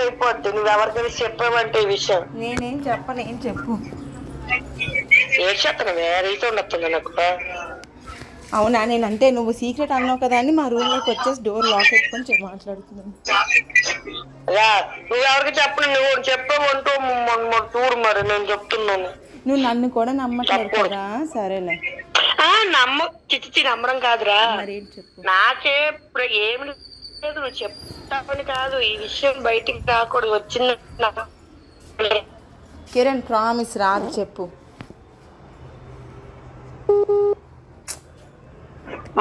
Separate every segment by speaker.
Speaker 1: అయిపోద్ది. నువ్వు ఎవరికైనా చెప్పావంటే ఈ విషయం.
Speaker 2: నేనేం చెప్పను ఏం చెప్పు.
Speaker 1: ఏం చెప్తాను రీతి ఉండొస్తుంది నాకు?
Speaker 2: అవునా? నేను అంటే నువ్వు సీక్రెట్ అన్నావు కదా అని మా రూమ్లోకి వచ్చేసి డోర్ లాక్ పెట్టుకొని చెప్పి మాట్లాడుతున్నాను.
Speaker 1: నువ్వు ఎవరికి చెప్పను? నువ్వు మొన్న చూడు మరి. నేను చెప్తున్నాను.
Speaker 2: నువ్వు నన్ను కూడా నమ్మట్లేదు కదా? సరేలే.
Speaker 1: ఆ నమ్మ. చిచ్చి నమ్మడం కాదురా. నాకే ఏమి లేదు నువ్వు చెప్తావని కాదు. ఈ విషయం బయటికి రాకూడదు. వచ్చింది.
Speaker 2: కిరణ్ ప్రామిస్ రాదు చెప్పు.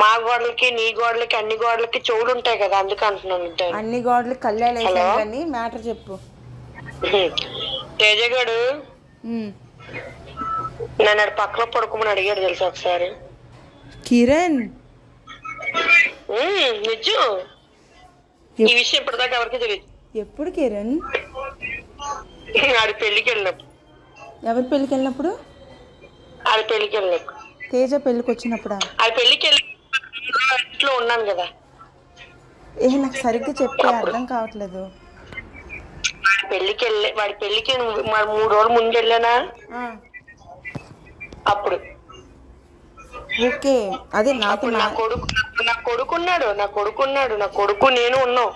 Speaker 1: మా గోడలకి నీ గోడలకి అన్ని గోడలకి చెవులు ఉంటాయి కదా అందుకు అంటున్నాను.
Speaker 2: అన్ని గోడలు కళ్ళాలు వేసాను కానీ మ్యాటర్ చెప్పు.
Speaker 1: తేజగాడు. నన్ను ఆడ పక్కన పడుకోమని అడిగాడు తెలుసా ఒకసారి?
Speaker 2: కిరణ్?
Speaker 1: నిజం. ఈ విషయం ఇప్పటిదాకా ఎవరికి తెలియదు.
Speaker 2: ఎప్పుడు కిరణ్?
Speaker 1: ఆడి పెళ్ళికి వెళ్ళినప్పుడు.
Speaker 2: ఎవరి పెళ్ళికి వెళ్ళినప్పుడు?
Speaker 1: ఆడి పెళ్ళికి వెళ్ళినప్పుడు.
Speaker 2: తేజ పెళ్ళికి వచ్చినప్పుడా?
Speaker 1: ఆడి పెళ్ళికి వెళ్ళి ఇంట్లో ఉన్నాను కదా.
Speaker 2: ఏ నాకు సరిగ్గా చెప్తే అర్థం కావట్లేదు.
Speaker 1: పెళ్ళికి వెళ్ళి వాడి పెళ్ళికి మరి మూడు రోజులు ముందు వెళ్ళానా?
Speaker 2: ఆ,
Speaker 1: అప్పుడు.
Speaker 2: ఓకే అదే నాతో
Speaker 1: అప్పుడు
Speaker 2: మా
Speaker 1: నా కొడుకు కొడుకున్నాడు నా కొడుకున్నాడు నా కొడుకు నేను ఉన్నాం.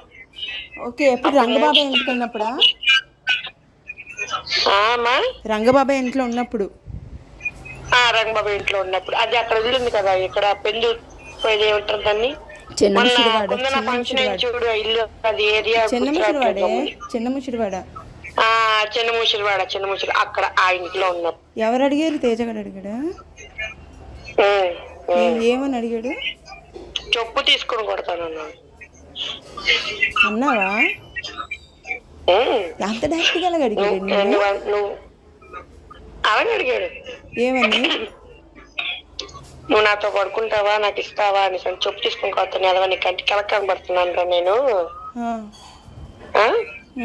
Speaker 2: ఓకే ఎప్పుడు రంగబాబాయ్ ఇంటికి వెళ్ళినప్పుడా? రంగబాబాయ్ ఇంట్లో ఉన్నప్పుడు.
Speaker 1: ఆ రంగబాబు ఇంట్లో ఉన్నప్పుడు. అది అక్కడ వదిలింది కదా ఇక్కడ పెందు ఇది ఏమంటారు దాన్ని?
Speaker 2: చిన్న
Speaker 1: చూడు ఇల్లు అది ఏరియా
Speaker 2: చిన్న ముసిరివాడే. చిన్న ముసిరివాడ
Speaker 1: ఆ చిన్న ముసిరివాడ చిన్న ముసిరి అక్కడ ఆ ఇంట్లో ఉన్నప్పుడు
Speaker 2: ఎవరు అడిగారు? తేజగాడు అడిగాడా?
Speaker 1: ఉమ్, ఉమ్.
Speaker 2: ఏ- ఏమని అడిగాడు?
Speaker 1: చెప్పు తీసుకొని కొడతాను
Speaker 2: అన్నావా. అంత డైరెక్ట్గా అడిగాడు
Speaker 1: నువ్వు అలాగే అడిగాడు.
Speaker 2: ఏమని?
Speaker 1: నువ్వు నాతో పడుకుంటావా నాకు ఇస్తావా అని చెప్పు తీసుకొని కొడతాను. ఎదవా నీ కంటి కలక కనబడుతున్నాను రా నేను?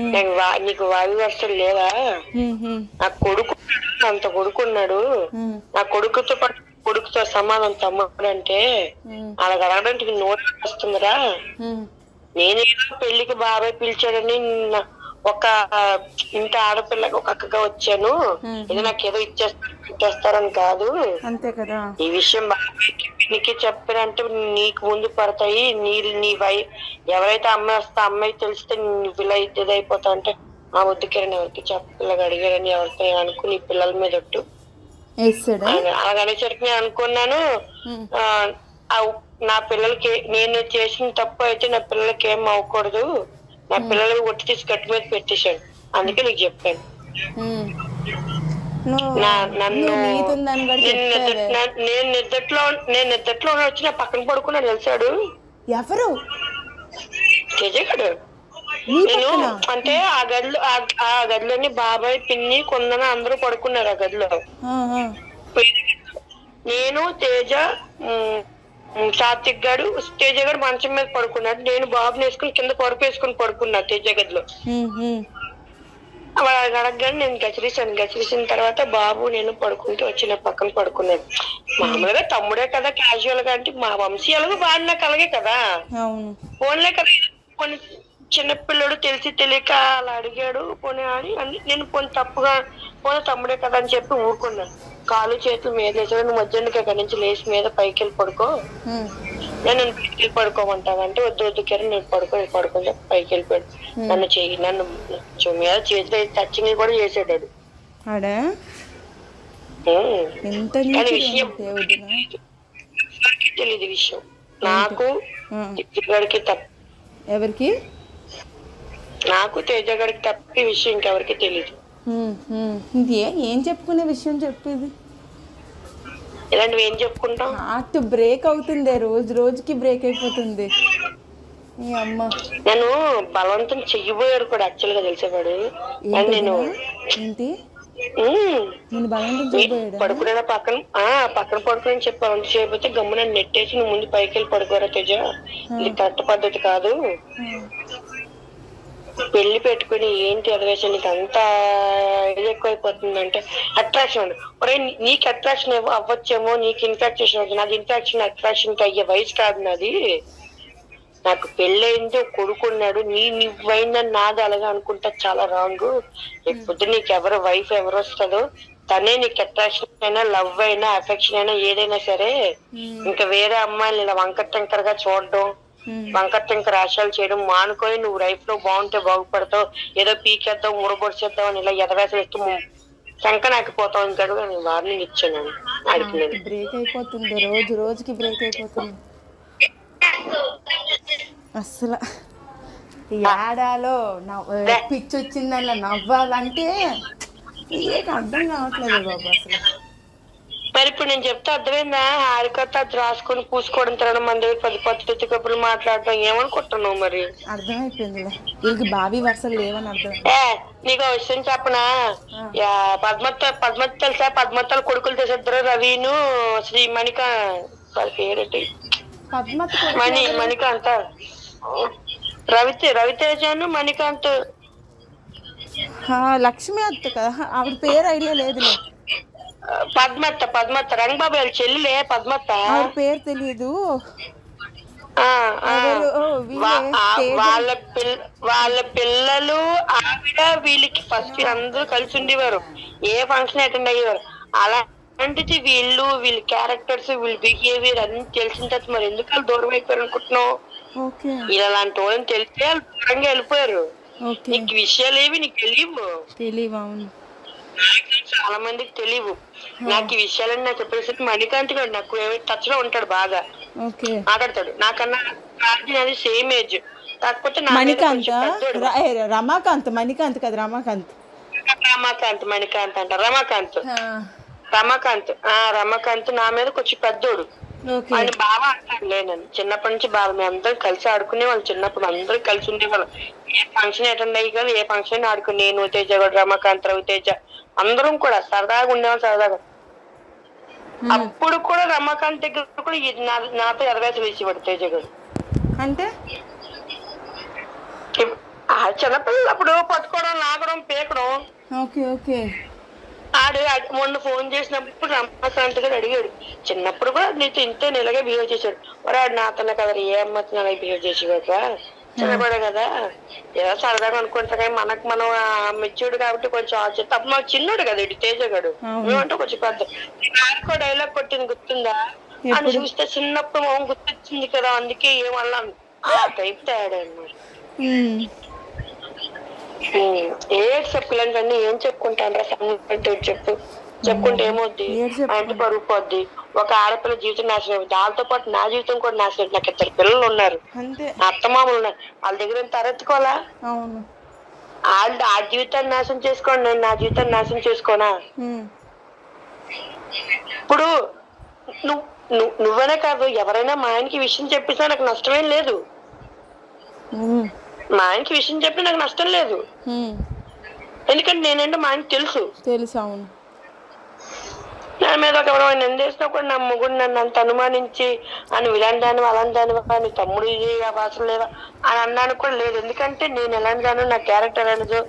Speaker 1: నాకు వా- నీకు వాయు వస్తులు లేవా? నా కొడుకు అంత కొడుకున్నాడు నా కొడుకుతో పాటు కొడుకుతో సమానం తమ్ముడు అంటే అలాగ అడగడానికి నోట్ వస్తుందిరా. నేనేదో పెళ్ళికి బాబాయ్ పిలిచాడని ఒక ఇంత ఆడపిల్లకి ఒక అక్కగా వచ్చాను. ఇది నాకు ఏదో ఇచ్చేస్తారు ఇచ్చేస్తారని కాదు.
Speaker 2: అంతే కదా.
Speaker 1: ఈ విషయం నీకు చెప్పారంటే నీకు ముందు పడతాయి. నీ నీ వై ఎవరైతే అమ్మాయి వస్తే అమ్మాయి తెలిస్తే నువ్వు ఇలా ఇది అయిపోతావు అంటే ఆ వద్దుకిరణ్ ఎవరికి చెప్పలేక అడిగారని ఎవరితో అనుకుని పిల్లల మీద ఒట్టు.
Speaker 2: వేసాడా
Speaker 1: అని- అలాగ అనేసరికి నేను అనుకున్నాను. ఆ నా పిల్లలకి నేను చేసిన తప్పు అయితే నా పిల్లలకి ఏం అవ్వకూడదు. నా పిల్లలకి ఒట్టి తీసి గట్టి మీద పెట్టేశాను అందుకే నీకు చెప్పాను. నా నన్ను నేను నిద్దట్లో నేను నిద్దట్లో వచ్చి నా పక్కన పడుకున్నాడు తెలిసాడు?
Speaker 2: ఎవరు? నీ
Speaker 1: నేను అంటే ఆ గదిలో ఆ- గదిలోని బాబాయ్ పిన్ని కొందన అందరూ పడుకున్నారు ఆ గదిలో. నేను తేజ సాత్విక్ గాడు తేజ గారు మంచం మీద పడుకున్నాడు నేను బాబుని వేసుకుని కింద పరుపు వేసుకుని పడుకున్నా తేజ గదిలో అడగగానే నేను గచిరేసాను గచిరేసిన తర్వాత బాబు నేను పడుకుంటూ వచ్చి నా పక్కన పడుకున్నాను. మామూలుగా తమ్ముడే కదా క్యాజువల్గా అంటే మా వంశీయాలుగా వాడు నాకు అలాగే కదా. ఫోన్లే కదా కొన్ని చిన్నపిల్లడు తెలిసి తెలియక అలా అడిగాడు పోనీ అని అని నేను పోనీ తప్పుగా పోనీ తమ్ముడే కదా అని చెప్పి ఊరుకున్నాను. కాలు చేతులు మీద వేసాడు నువ్వు మధ్యాహ్నం అక్కడి నుంచి లేచి మీద పైకి వెళ్ళి పడుకో నేను వెళ్ళి పడుకోమంటాను అంటే వద్దు వద్దు కిరణ్ నేను పడుకో నేను పడుకొని చెప్పి పైకి వెళ్ళిపోయాడు నన్ను చెయ్యి నన్ను మీద చేతిలో టచింగ్ కూడా చేసాడు కానీ విషయం తెలియదు. విషయం. నాకు
Speaker 2: ఎవరికి?
Speaker 1: నాకు తేజగాడికి తప్ప ఈ విషయం ఇంకెవరికి తెలియదు.
Speaker 2: ఇది ఏ- చెప్పుకునే విషయం చెప్పేది?
Speaker 1: ఇలాంటివి ఏం చెప్పుకుంటాం?
Speaker 2: హార్ట్ బ్రేక్ అవుతుంది రోజు రోజుకి బ్రేక్ అయిపోతుంది.
Speaker 1: నన్ను బలవంతం చెయ్యబోయాడు కూడా యాక్చువల్గా తెలిసేవాడు నేను
Speaker 2: ఏంటి? నేను బలవంతం చేయబోయాడా
Speaker 1: పడుకునే పక్కన? ఆ పక్కన పడుకుని చెప్పి వంట చేయకపోతే గమ్మున నెట్టేసి నువ్వు ముందు పైకి వెళ్ళి పడుకోరా తేజ? ఇది కరెక్ట్ పద్ధతి కాదు. పెళ్ళి పెట్టుకుని ఏంటి అదవేశం నీకు అంత ఇది ఎక్కువైపోతుంది అంటే అట్రాక్షన్ ఒరే నీ- నీకు అట్రాక్షన్ అవ్వచ్చేమో నీకు ఇన్ఫాక్షన్ అవుతుంది నాది ఇన్ఫాక్షన్ అట్రాక్షన్ అయ్యే వయసు కాదు నాది. నాకు పెళ్ళయింది ఒక కొడుకున్నాడు నీ నువ్వైందని నాది అలాగా అనుకుంటా చాలా రాంగ్ ఎప్పుడు నీకు ఎవరు వైఫ్ ఎవరు వస్తుందో తనే నీకు అట్రాక్షన్ అయినా లవ్ అయినా అఫెక్షన్ అయినా ఏదైనా సరే ఇంకా వేరే అమ్మాయిని ఇలా వంకర టెంకర్గా చూడడం
Speaker 2: ఉమ్.
Speaker 1: వంకర టెంకర్ ఆశలు చేయడం మానుకొని నువ్వు లైఫ్లో బాగుంటే బాగుపడతావు. ఏదో పీకేద్దాం ముడబొడిచేద్దాం అని ఇలా ఎదవేసి వేస్తూ శంకనాకిపోతావు ఇంకా నేను వార్నింగ్ ఇచ్చాను. ఆడికి
Speaker 2: బ్రేక్ అయిపోతుంది. రోజు రోజుకి బ్రేక్ అయిపోతుంది. అస్సలు ఈ ఏడాలో పిచ్చి వచ్చిందల్లా నవ్వాలంటే ఏం అర్థం కావట్లేదు బాబు అసలు.
Speaker 1: మరి ఇప్పుడు నేను చెప్తే అర్థమైందా? హారికత అది రాసుకొని పూసుకోవడం తినడం మన దగ్గర పది పద్ధతి కప్పులు మాట్లాడడం ఏమనుకుంటున్నావు మరి?
Speaker 2: అర్థమైపోయిందిలే. వీళ్ళకి బావి వరుసలు లేవని అర్థం.
Speaker 1: ఏ నీకు విషయం చెప్పనా? యా, పద్మత్త పద్మత్త తెలుసా? పద్మత్తల కొడుకులు తెసిద్దరు రవిను శ్రీ మణిక వాళ్ళ పేరేంటి?
Speaker 2: పద్మత్
Speaker 1: మణి మణికాంత. రవితే రవితేజను మణికాంత్.
Speaker 2: లక్ష్మి అత్త కదా? ఆవిడ పేరు ఐడియా లేదులే.
Speaker 1: పద్మత్త పద్మత్త రంగబాబు వాళ్ళ చెల్లిలే పద్మత్త.
Speaker 2: ఆవిడ పేరు తెలీదు. వీళ్ళే.
Speaker 1: పిల్ల వాళ్ళ పిల్లలు ఆవిడ వీళ్ళకి ఫస్ట్ అందరూ కలిసి ఉండేవారు. ఏ ఫంక్షన్ అటెండ్ అయ్యేవారు అలాంటిది వీళ్ళు వీళ్ళ క్యారెక్టర్స్ వీళ్ళ బిహేవియర్ అన్ని తెలిసిన తర్వాత మరి ఎందుకు వాళ్ళు దూరం అయిపోయారు అనుకుంటున్నావు?
Speaker 2: ఓకే.
Speaker 1: ఇలా అలాంటి వాళ్ళని తెలిస్తే వాళ్ళు దూరంగా వెళ్ళిపోయారు. నీకు విషయాలు ఏవి నీకు తెలియవు.
Speaker 2: తెలియవు
Speaker 1: చాలా మందికి తెలియవు నాకు ఈ విషయాలన్నీ నాకు చెప్పేసరికి మణికాంత్ గారు నాకు టచ్లో ఉంటాడు బాగా. మాట్లాడతాడు. నాకన్నా అది సేమ్ ఏజ్ కాకపోతే
Speaker 2: మణికాంత్? రమాకాంత్ మణికాంత్ కదా రమాకాంత్?
Speaker 1: రమాకాంత్ మణికాంత్ అంట. రమాకాంత్. రమాకాంత్. ఆ రమాకాంత్ నా మీద కొంచెం పెద్దోడు. ఆయన బాగా ఆడతాడు లేనని చిన్నప్పటి నుంచి బాగా మేము అందరం కలిసి ఆడుకునే వాళ్ళు. చిన్నప్పుడు అందరం కలిసి ఉండేవాళ్ళం. ఏ ఫంక్షన్ అటెండ్ అయ్యి కానీ ఏ ఫంక్షన్ ఆడుకుని నేను తేజ కూడా రమాకాంత్ రవి తేజ అందరం కూడా సరదాగా ఉండేవాళ్ళం సరదాగా. అప్పుడు కూడా రమాకాంత్ దగ్గర కూడా నాతో ఎరవేసి వేసేవాడు తేజ గారు.
Speaker 2: అంటే?
Speaker 1: చిన్నపిల్లలు అప్పుడు పట్టుకోవడం లాగడం పీకడం.
Speaker 2: Okay okay.
Speaker 1: ఆడు మొన్న ఫోన్ చేసినప్పుడు రమాకాంత్ గారు అడిగాడు. చిన్నప్పుడు కూడా నీతో ఇంతే ఇలాగే బిహేవ్ చేశాడు. మరి ఆడు నాతోనే కదా ఏ అమ్మతో అలాగే బిహేవ్ చేసేవాక చిన్నపడే కదా. ఏదో సరదాగా అనుకుంటా కానీ మనకు మనం మెచ్యూర్డ్ కాబట్టి కొంచెం ఆలోచిస్తే అప్పుడు మాకు చిన్నోడు కదా ఇటు తేజగాడు. మేమంటే కొంచెం పెద్ద. నాకు డైలాగ్ కొట్టింది గుర్తుందా? అని చూస్తే చిన్నప్పుడు మొహం గుర్తొచ్చింది కదా అందుకే ఏమన్నా ఆ టైప్ తేడా ఏడ్ చెప్పలేండి ఏం చెప్పుకుంటాను అంటే చెప్పు. చెప్పుకుంటే ఏమవుద్ది
Speaker 2: ఏడ్ చెప్పు.
Speaker 1: ఆ ఇంటి పరుగు పోద్ది. ఒక ఆడపిల్ల జీవితం నాశనం దాంతో పాటు నా జీవితం కూడా నాశనం. నాకు ఇద్దరు పిల్లలు ఉన్నారు. అత్తమామలు ఉన్నారు. వాళ్ళ దగ్గర ఏం తరెత్తుకోవాలా వాళ్ళు ఆ జీవితాన్ని నాశనం చేసుకోండి. నేను నా జీవితాన్ని నాశనం చేసుకోనా? ఇప్పుడు నువ్వు నువ్వు నువ్వనే కాదు. ఎవరైనా మా ఆయనకి విషయం చెప్పినా నాకు నష్టమేం లేదు. మా ఆయనకి విషయం చెప్పి నాకు నష్టం లేదు. ఎందుకంటే నేనంటే మా ఆయనకి తెలుసు.
Speaker 2: తెలుసు అవును.
Speaker 1: నా మీద ఒక ఎవరో నిందేసినా కూడా నా మొగుడు నన్ను అంత అనుమానించి అని ఇలాంటి దాని అలాంటి దాని అని తమ్ముడు ఇది అవసరం లేదా అని అన్నాను కూడా లేదు. ఎందుకంటే నేను ఎలాంటి దాను నా క్యారెక్టర్ అనేది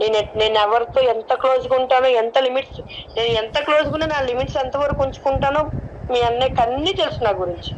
Speaker 1: నేను నేను ఎవరితో ఎంత క్లోజ్గా ఉంటానో ఎంత లిమిట్స్ నేను ఎంత క్లోజ్గా ఉన్నా నా లిమిట్స్ ఎంత వరకు ఉంచుకుంటానో మీ అన్నయ్యకి అన్ని తెలుసు నా గురించి.